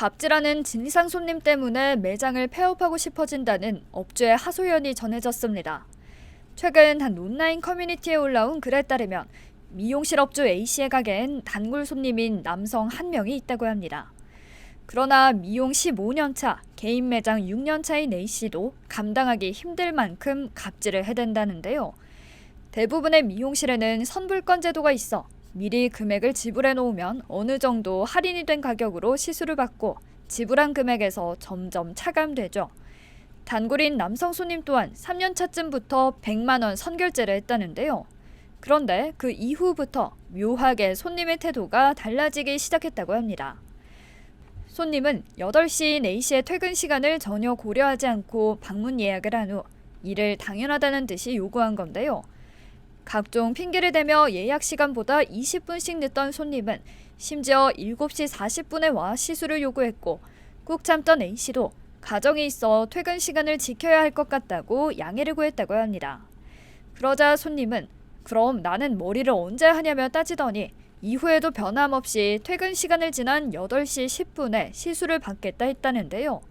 갑질하는 진상 손님 때문에 매장을 폐업하고 싶어진다는 업주의 하소연이 전해졌습니다. 최근 한 온라인 커뮤니티에 올라온 글에 따르면 미용실 업주 A씨의 가게엔 단골 손님인 남성 한 명이 있다고 합니다. 그러나 미용 15년 차, 개인 매장 6년 차인 A씨도 감당하기 힘들 만큼 갑질을 해댄다는데요. 대부분의 미용실에는 선불권 제도가 있어 미리 금액을 지불해 놓으면 어느 정도 할인이 된 가격으로 시술을 받고 지불한 금액에서 점점 차감되죠. 단골인 남성 손님 또한 3년 차쯤부터 100만 원 선결제를 했다는데요. 그런데 그 이후부터 묘하게 손님의 태도가 달라지기 시작했다고 합니다. 손님은 8시인 A씨의 퇴근 시간을 전혀 고려하지 않고 방문 예약을 한 후 이를 당연하다는 듯이 요구한 건데요. 각종 핑계를 대며 예약 시간보다 20분씩 늦던 손님은 심지어 7시 40분에 와 시술을 요구했고 꾹 참던 A씨도 가정이 있어 퇴근 시간을 지켜야 할 것 같다고 양해를 구했다고 합니다. 그러자 손님은 그럼 나는 머리를 언제 하냐며 따지더니 이후에도 변함없이 퇴근 시간을 지난 8시 10분에 시술을 받겠다 했다는데요.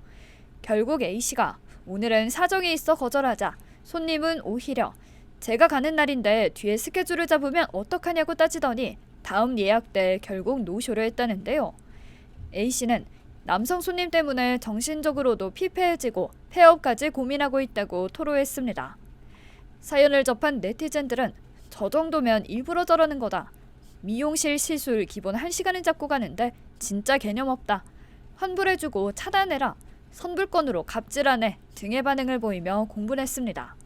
결국 A씨가 오늘은 사정이 있어 거절하자 손님은 오히려 제가 가는 날인데 뒤에 스케줄을 잡으면 어떡하냐고 따지더니 다음 예약 때 결국 노쇼를 했다는데요. A씨는 남성 손님 때문에 정신적으로도 피폐해지고 폐업까지 고민하고 있다고 토로했습니다. 사연을 접한 네티즌들은 저 정도면 일부러 저러는 거다. 미용실 시술 기본 1시간은 잡고 가는데 진짜 개념 없다. 환불해주고 차단해라. 선불권으로 갑질하네 등의 반응을 보이며 공분했습니다.